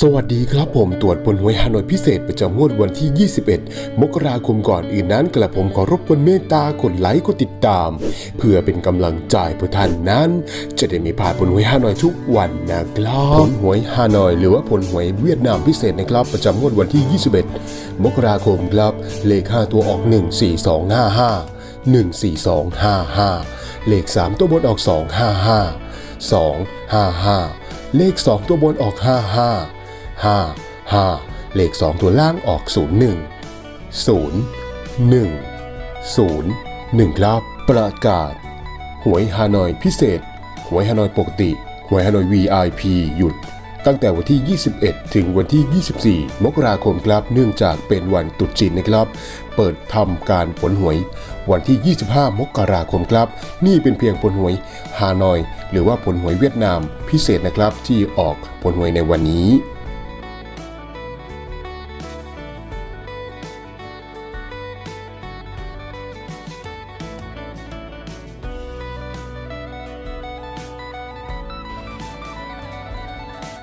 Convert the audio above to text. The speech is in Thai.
สวัสดีครับผมตรวจผลหวยฮานอยพิเศษประจำงวดวันที่ 21 มกราคมก่อนอื่นนั้นกระผมขอรบกวนเมตตากดไลค์กดติดตาม เพื่อเป็นกำลังใจเพื่อท่านนั้น จะได้ไม่พลาดผลหวยฮานอยทุกวันนะครับผลหวยฮานอย หรือว่าผลหวยเวียดนามพิเศษนะครับประจำงวดวันที่ 21 มกราคมครับ เลข5ตัวออก 14255 14255 เลข 3 ตัวบนออก 255 255 เลข 2 ตัวบนออก 55 5 5 เลข 2 ตัวล่างออก 01 0 1 0 1 ครับ ประกาศ หวยฮานอยพิเศษ หวยฮานอยปกติ หวยฮานอย VIP หยุด ตั้งแต่วันที่ 21 ถึงวันที่ 24 มกราคมครับ เนื่องจากเป็นวันตรุษจีนนะครับ เปิดทำการผลหวยวันที่ 25 มกราคมครับ นี่เป็นเพียงผลหวยฮานอย หรือว่าผลหวยเวียดนามพิเศษนะครับที่ออกผลหวยในวันนี้